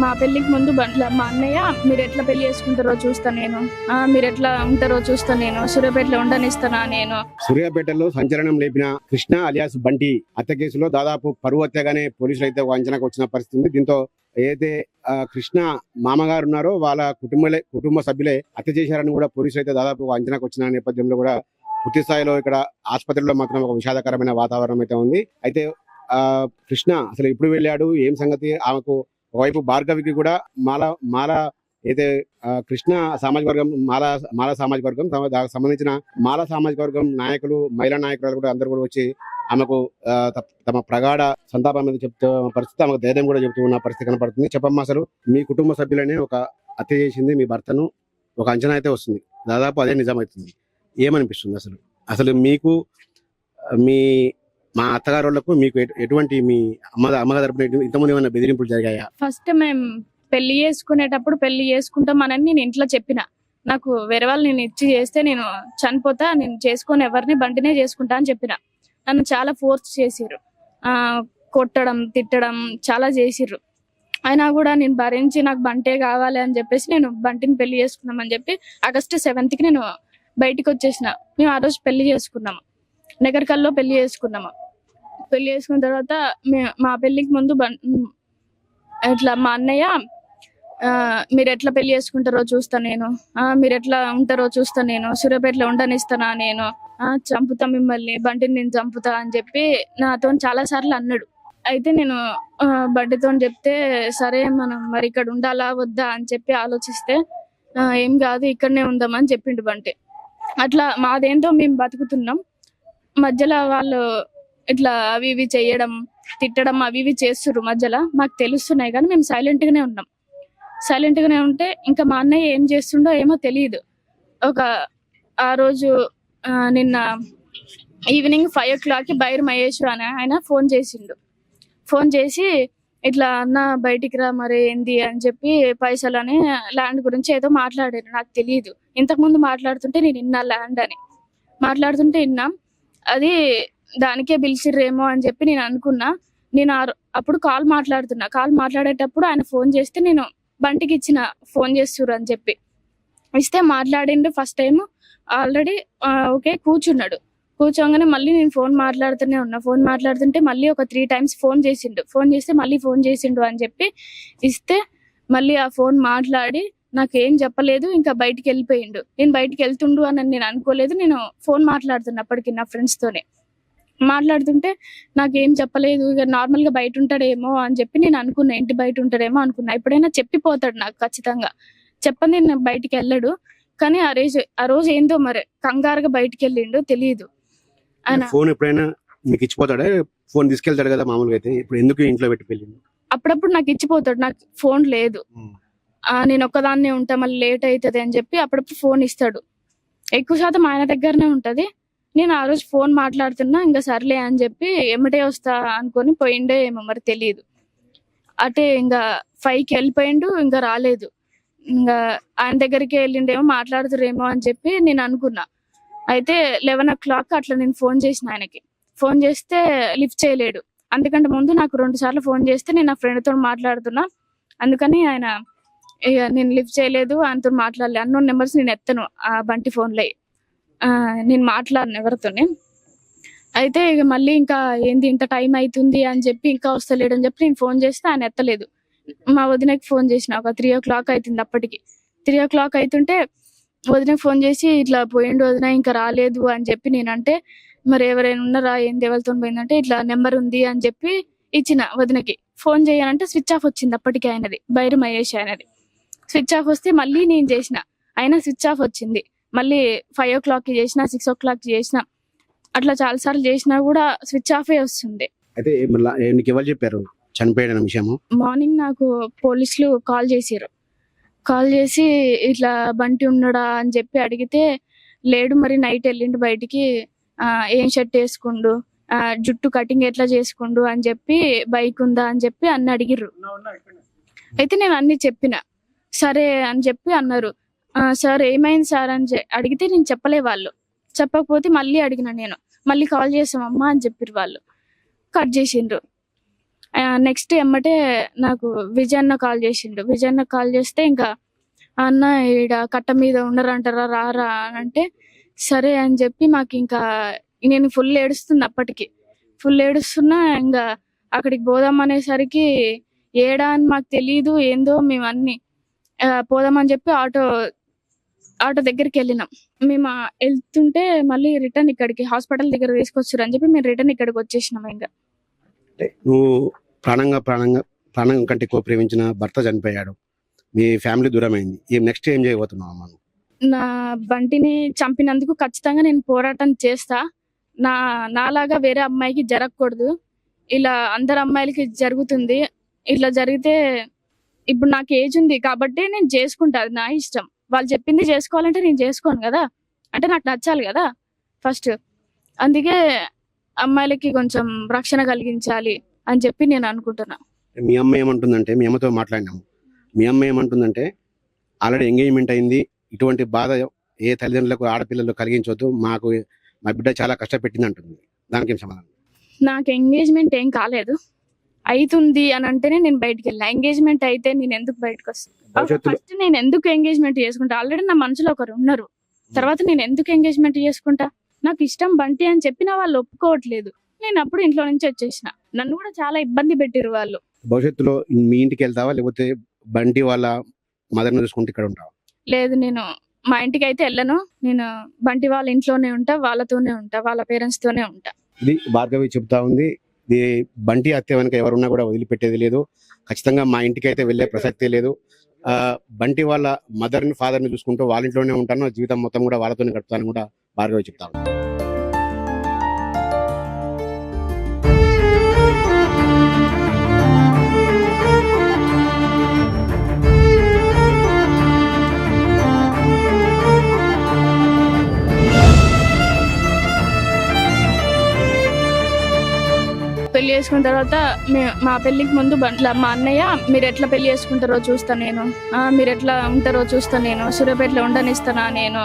మా పెళ్ళికి ముందు మా అన్నయ్య మీరు ఎట్లా పెళ్ళి చేసుకుంటారో చూస్తా నేను. మీరు ఎట్లా ఉంటారో చూస్తా నేను. సూర్యాపేటలో ఉండనిస్తానా నేను? సూర్యాపేటలో సంచలనం లేపిన కృష్ణ అలియాస్ బంటి హత్య కేసులో దాదాపు పరువు హత్యగానే పోలీసులు అయితే ఒక అంచనాకు వచ్చిన పరిస్థితి ఉంది. దీంతో ఏదైతే కృష్ణ మామగారు ఉన్నారో వాళ్ళ కుటుంబలే కుటుంబ సభ్యులే హత్య చేశారని కూడా పోలీసులు అయితే దాదాపు ఒక అంచనాకు వచ్చిన నేపథ్యంలో కూడా పూర్తి స్థాయిలో ఇక్కడ ఆసుపత్రిలో మాత్రం ఒక విషాదకరమైన వాతావరణం అయితే ఉంది. అయితే కృష్ణ అసలు ఎప్పుడు వెళ్ళాడు? ఏం సంగతి? ఆమెకు ఒకవైపు భార్గవికి కూడా మాల మాల అయితే కృష్ణ సామాజిక వర్గం మాల మాల సామాజిక వర్గం తమ- దానికి సంబంధించిన మాల సామాజిక వర్గం నాయకులు మహిళా నాయకులు కూడా అందరూ కూడా వచ్చి ఆమెకు తమ ప్రగాఢ సంతాపం మీద చెప్తూ పరిస్థితి ఆమెకు ధైర్యం కూడా చెబుతూ ఉన్న పరిస్థితి కనపడుతుంది. చెప్పమ్మా అసలు మీ కుటుంబ సభ్యులనే ఒక హత్య చేసింది మీ భర్తను ఒక అంచనా అయితే వస్తుంది. దాదాపు అదే నిజమవుతుంది ఏమనిపిస్తుంది అసలు? అసలు మీకు మీ మా అత్తగారులకు మీకు ఎటువంటి మీ అమ్మ అమ్మగారు తరపున ఇంతకుముందు ఏమైనా బెదిరింపులు జరిగాయా? ఫస్ట్ మేము పెళ్ళి చేసుకునేటప్పుడు పెళ్ళి చేసుకుంటామనని నేను ఇంట్లో చెప్పిన. నాకు వేరే వాళ్ళు నేను ఇచ్చి చేస్తే నేను చనిపోతా నేను చేసుకొని ఎవరిని బండినే చేసుకుంటా అని చెప్పిన. నన్ను చాలా ఫోర్స్ చేసిర్రు. ఆ కొట్టడం తిట్టడం చాలా చేసిర్రు. అయినా కూడా నేను భరించి నాకు బంటే కావాలి అని చెప్పేసి నేను బంటిని పెళ్ళి చేసుకున్నాం అని చెప్పి ఆగస్టు సెవెంత్కి నేను బయటికి వచ్చేసిన. మేము ఆ రోజు పెళ్ళి చేసుకున్నాము. నగరికల్లో పెళ్ళి చేసుకున్నాము. పెళ్ళి చేసుకున్న తర్వాత మా పెళ్ళికి ముందు బం- ఇట్లా మా అన్నయ్య ఆ, మీరు ఎట్లా పెళ్ళి చేసుకుంటారో చూస్తా నేను. ఆ, మీరు ఎట్లా ఉంటారో చూస్తా నేను. సూర్యాపేటలో ఉండనిస్తానా నేను? ఆ, చంపుతా మిమ్మల్ని బంటిని నేను చంపుతా అని చెప్పి నాతో చాలా సార్లు అన్నాడు. అయితే నేను ఆ, బంటితో చెప్తే సరే మనం మరి ఇక్కడ ఉండాలా వద్దా అని చెప్పి ఆలోచిస్తే ఏం కాదు ఇక్కడనే ఉందామని చెప్పిండు బంటి. అట్లా మాదేంటో మేము బతుకుతున్నాం. మధ్యలో వాళ్ళు ఇట్లా అవి ఇవి చేయడం తిట్టడం అవి ఇవి చేస్తుర్రు మధ్యలో. మాకు తెలుస్తున్నాయి కానీ మేము సైలెంట్ గానే ఉన్నాం. సైలెంట్ గానే ఉంటే ఇంకా మా అన్నయ్య ఏం చేస్తుండో ఏమో తెలియదు. ఒక ఆ రోజు నిన్న ఈవినింగ్ ఫైవ్ ఓ క్లాక్కి బైర్ మహేష్ అని ఆయన ఫోన్ చేసిండు. ఫోన్ చేసి ఇట్లా అన్న బయటికి రా మరి ఏంది అని చెప్పి పైసలు అని ల్యాండ్ గురించి ఏదో మాట్లాడారు. నాకు తెలియదు. ఇంతకు ముందు మాట్లాడుతుంటే నేను విన్నా ల్యాండ్ అని. మాట్లాడుతుంటే ఇన్నా. అది దానికే పిలిచిర్రేమో అని చెప్పి నేను అనుకున్నా. నేను అప్పుడు కాల్ మాట్లాడుతున్నా. కాల్ మాట్లాడేటప్పుడు ఆయన ఫోన్ చేస్తే నేను బంటికి ఇచ్చిన ఫోన్ చేస్తురు అని చెప్పి. ఇస్తే మాట్లాడిండు ఫస్ట్ టైం ఆల్రెడీ ఓకే కూర్చున్నాడు. కూర్చోగానే మళ్ళీ నేను ఫోన్ మాట్లాడుతూనే ఉన్నా. ఫోన్ మాట్లాడుతుంటే మళ్ళీ ఒక త్రీ టైమ్స్ ఫోన్ చేసిండు. ఫోన్ చేస్తే మళ్ళీ ఫోన్ చేసిండు అని చెప్పి ఇస్తే మళ్ళీ ఆ ఫోన్ మాట్లాడి నాకేం చెప్పలేదు ఇంకా బయటికి వెళ్ళిపోయిండు నేను బయటికి వెళ్తుండు అని నేను అనుకోలేదు. నేను ఫోన్ మాట్లాడుతున్నప్పటికీ నా ఫ్రెండ్స్తోనే మాట్లాడుతుంటే నాకేం చెప్పలేదు ఇక నార్మల్గా బయట ఉంటాడేమో అని చెప్పి నేను అనుకున్నా ఇంటి బయట ఉంటాడేమో అనుకున్నా. ఎప్పుడైనా చెప్పిపోతాడు నాకు ఖచ్చితంగా. చెప్పండి నేను బయటికి వెళ్ళడు కానీ ఆ రోజు ఆ రోజు ఏందో మరి కంగారుగా బయటికి వెళ్ళిండు తెలియదు ఆయన ఫోన్ ఎప్పుడైనా మీకు ఇచ్చిపోతాడా ఫోన్ తీసుకెళ్తాడు కదా మామూలుగా అయితే ఇప్పుడు ఎందుకు ఇంట్లో పెట్టి అప్పుడప్పుడు నాకు ఇచ్చిపోతాడు నాకు ఫోన్ లేదు. నేను ఒక్కదాన్నే ఉంటా మళ్ళీ లేట్ అవుతుంది అని చెప్పి అప్పుడప్పుడు ఫోన్ ఇస్తాడు. ఎక్కువ శాతం ఆయన దగ్గరనే ఉంటది. నేను ఆ రోజు ఫోన్ మాట్లాడుతున్నా ఇంకా సర్లే అని చెప్పి ఎమ్మటే వస్తా అనుకొని పోయిండే ఏమో మరి తెలియదు అటే ఇంకా ఫైవ్కి వెళ్ళిపోయిండు ఇంకా రాలేదు. ఇంకా ఆయన దగ్గరికి వెళ్ళిండేమో మాట్లాడుతురేమో అని చెప్పి నేను అనుకున్నా. అయితే లెవెన్ ఓ క్లాక్ అట్లా నేను ఫోన్ చేసిన ఆయనకి. ఫోన్ చేస్తే లిఫ్ట్ చేయలేడు. అందుకంటే ముందు నాకు రెండు సార్లు ఫోన్ చేస్తే నేను నా ఫ్రెండ్తో మాట్లాడుతున్నా. అందుకని ఆయన ఇక నేను లిఫ్ట్ చేయలేదు ఆయనతో మాట్లాడలేదు అన్నోన్ నెంబర్స్ నేను ఎత్తను ఆ బంటి ఫోన్లో. నేను మాట్లాడను ఎవరితోనే. అయితే ఇక మళ్ళీ ఇంకా ఏంది ఇంత టైం అవుతుంది అని చెప్పి ఇంకా వస్తలేడు అని చెప్పి నేను ఫోన్ చేస్తే ఆయన ఎత్తలేదు. మా వదినకి ఫోన్ చేసిన ఒక త్రీ ఓ క్లాక్ అవుతుంది అప్పటికి. త్రీ ఓ క్లాక్ అవుతుంటే వదినకి ఫోన్ చేసి ఇట్లా పోయిండు వదిన ఇంకా రాలేదు అని చెప్పి నేనంటే మరి ఎవరైనా ఉన్నారా ఏంది ఎవరితో పోయిందంటే ఇట్లా నెంబర్ ఉంది అని చెప్పి ఇచ్చిన వదినకి. ఫోన్ చేయాలంటే స్విచ్ ఆఫ్ వచ్చింది అప్పటికి ఆయనది బైరు మహేష్ ఆయనది. స్విచ్ ఆఫ్ వస్తే మళ్ళీ నేను చేసిన అయినా స్విచ్ ఆఫ్ వచ్చింది. మళ్ళీ ఫైవ్ ఓ క్లాక్కి చేసిన సిక్స్ ఓ క్లాక్కి చేసిన అట్లా చాలా సార్లు చేసినా కూడా స్విచ్ ఆఫే వస్తుంది. అయితే మళ్ళా నీకు ఎవరు చెప్పారు విషయము? మార్నింగ్ నాకు పోలీసులు కాల్ చేసారు కాల్ చేసి ఇట్లా బంటి ఉన్నాడా అని చెప్పి అడిగితే లేడు మరి నైట్ వెళ్ళిండు బయటికి ఆ, ఏం షర్ట్ వేసుకుండు జుట్టు కటింగ్ ఎట్లా చేసుకుండు అని చెప్పి బైక్ ఉందా అని చెప్పి అన్ని అడిగిర్రు. అయితే నేను అన్ని చెప్పిన. సరే అని చెప్పి అన్నారు. "ఆ, సార్ ఏమైంది సార్? అని అడిగితే నేను చెప్పలే వాళ్ళు. చెప్పకపోతే మళ్ళీ అడిగిన నేను. మళ్ళీ కాల్ చేసామమ్మా అని చెప్పిర్రు వాళ్ళు. కట్ చేసిండ్రు. నెక్స్ట్ ఎమ్మటే నాకు విజయన్న కాల్ చేసిండు. విజయన్న కాల్ చేస్తే ఇంకా అన్న ఈడ కట్ట మీద ఉండరంటారా రారా అని అంటే సరే అని చెప్పి మాకు ఇంకా నేను ఫుల్ ఏడుస్తుంది అప్పటికి. ఫుల్ ఏడుస్తున్నా ఇంకా అక్కడికి పోదాం అనేసరికి ఏడా అని మాకు తెలియదు ఏందో మేము అన్ని పోదామని చెప్పి ఆటో ఆటో దగ్గరికి వెళ్ళినాం. మేము వెళ్తుంటే మళ్ళీ రిటర్న్ ఇక్కడికి హాస్పిటల్ దగ్గర తీసుకొచ్చారు అని చెప్పి మేము రిటర్న్ ఇక్కడికి వచ్చేసినాం ఇంకా. అంటే నువ్వు ప్రాణంగా ప్రాణంగా ప్రాణం కంటే ఎక్కువ ప్రేమించిన భర్త చనిపోయాడు. మీ ఫ్యామిలీ దూరమైంది. ఏం నెక్స్ట్ ఏం చేయబోతున్నావు అమ్మ? నా బంటిని చంపినందుకు ఖచ్చితంగా నేను పోరాటం చేస్తా. నా నాలాగా వేరే అమ్మాయికి జరగకూడదు. ఇలా అందరు అమ్మాయిలకి జరుగుతుంది. ఇట్లా జరిగితే ఇప్పుడు నాకు ఏజ్ ఉంది కాబట్టి నేను చేసుకుంటా అది నా ఇష్టం. వాళ్ళు చెప్పింది చేసుకోవాలంటే నేను చేసుకోను కదా. అంటే నాకు నచ్చాలి కదా. ఫస్ట్ అందుకే అమ్మాయిలకి కొంచెం రక్షణ కలిగించాలి అని చెప్పి నేను అనుకుంటున్నా. మీ అమ్మ ఏమంటుందంటే మీ అమ్మతో మాట్లాడినాము. మీ అమ్మ ఏమంటుందంటే ఆల్రెడీ ఎంగేజ్మెంట్ అయింది. ఇటువంటి బాధ ఏ తల్లిదండ్రులకు ఆడపిల్లలు కలిగించవద్దు మాకు మా బిడ్డ చాలా కష్టపెట్టింది అంటుంది దానికి ఏం సమాధానం? నాకు ఎంగేజ్మెంట్ ఏం కాలేదు. అవుతుంది అని అంటేనే నేను బయటికి వెళ్ళిన ఎంగేజ్మెంట్ అయితే నేను ఎందుకు బయటకు వస్తాను ఫస్ట్ నేను ఎందుకు ఎంగేజ్మెంట్ చేసుకుంటా? ఆల్రెడీ నా మనసులో ఒకరు ఉన్నారు. తర్వాత నేను ఎందుకు ఎంగేజ్మెంట్ చేసుకుంటా? నాకు ఇష్టం బంటి అని చెప్పిన వాళ్ళు ఒప్పుకోవట్లేదు. నేను అప్పుడు ఇంట్లో నుంచి వచ్చేసిన. నన్ను కూడా చాలా ఇబ్బంది పెట్టిరు వాళ్ళు. భవిష్యత్తులో మీ ఇంటికి వెళ్తావా? లేకపోతే బండి వాళ్ళ మదర్ని చూసుకుంటే ఇక్కడ ఉంటావా? లేదు నేను మా ఇంటికి అయితే వెళ్ళను. నేను బంటి వాళ్ళ ఇంట్లోనే ఉంటా వాళ్ళతోనే ఉంటా వాళ్ళ పేరెంట్స్ తోనే ఉంటా. ఇది భార్గవి చెప్తా ఉంది. బంటి హత్య వెనక ఎవరున్నా కూడా వదిలిపెట్టేది లేదు. ఖచ్చితంగా మా ఇంటికి అయితే వెళ్ళే ప్రసక్తే లేదు. ఆ బంటి వాళ్ళ మదర్ని ఫాదర్ని చూసుకుంటూ వాళ్ళ ఇంట్లోనే ఉంటాను. జీవితం మొత్తం కూడా వాళ్ళతోనే గడుపుతాను కూడా భార్గవి చెప్తాను చేసుకున్న తర్వాత మా పెళ్ళికి ముందు బంట్ల మా అన్నయ్య మీరు ఎట్లా పెళ్ళి చేసుకుంటారో చూస్తాను నేను. మీరు ఎట్లా ఉంటారో చూస్తాను నేను. సూర్యాపేటలో ఉండనిస్తానా నేను?